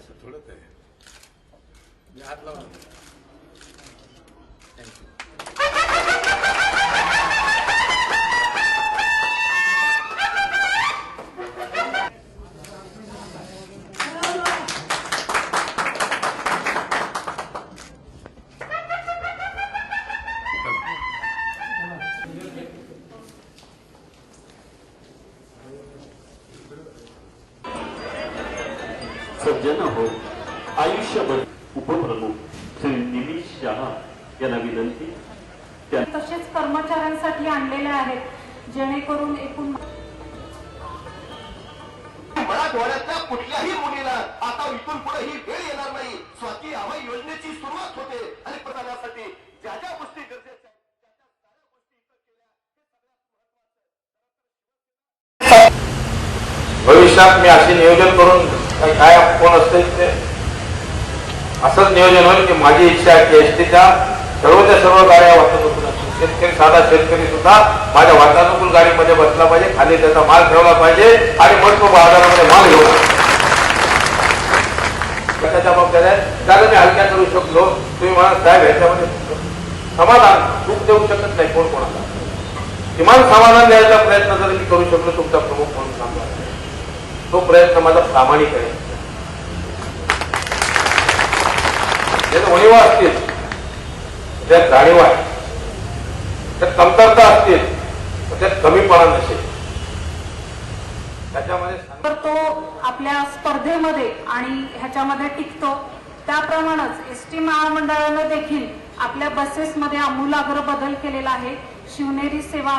असं थोडंच आहे मी हात लावून सज्जन हो आयुष्यभर उपप्रमुख श्री निमिष शहा यांना विनंती. तसेच कर्मचाऱ्यांसाठी आणलेले आहेत जेणेकरून एकूण मराठवाड्यातल्या कुठल्याही मुलीला आता इथून पुढे ही वेळ येणार नाही. स्वाती हवाई योजनेची सुरुवात होते आणि प्रधानासाठी ज्या ज्या गोष्टी गरजेच्या हे. भविष्यात मी असे नियोजन करून काय- काय कोण असते ते असंच नियोजन होईल की माझी इच्छा आहे की एसटीच्या सर्वच्या सर्व गाड्या वाहतूक शेतकरी साधा शेतकरी सुद्धा माझ्या वातानुकूल गाडीमध्ये बसला पाहिजे खाली त्याचा माल ठेवला पाहिजे आणि मग तो बाजारामध्ये माल घेऊन त्याच्या बाबतीत आहेत त्याला मी हलक्या करू शकलो. तुम्ही मला साहेब ह्याच्यामध्ये समाधान चूक देऊ शकत नाही कोण कोणाला. किमान समाधान द्यायचा प्रयत्न जर मी करू शकलो तुमचा प्रमुख म्हणून तो प्रयत्न माझा प्रामाणिक आहे. ज्यात उणीवा असतील त्यात जाणीवा आहे त्यात कमतरता असतील तर त्यात कमीपणा नसेल. त्याच्यामध्ये तर तो आपल्या स्पर्धेमध्ये आणि ह्याच्यामध्ये टिकतो. त्याप्रमाणेच एस टी महामंडळानं देखील आपल्या बसेसमध्ये आमूलाग्र बदल केलेला आहे. शिवनेरी सेवा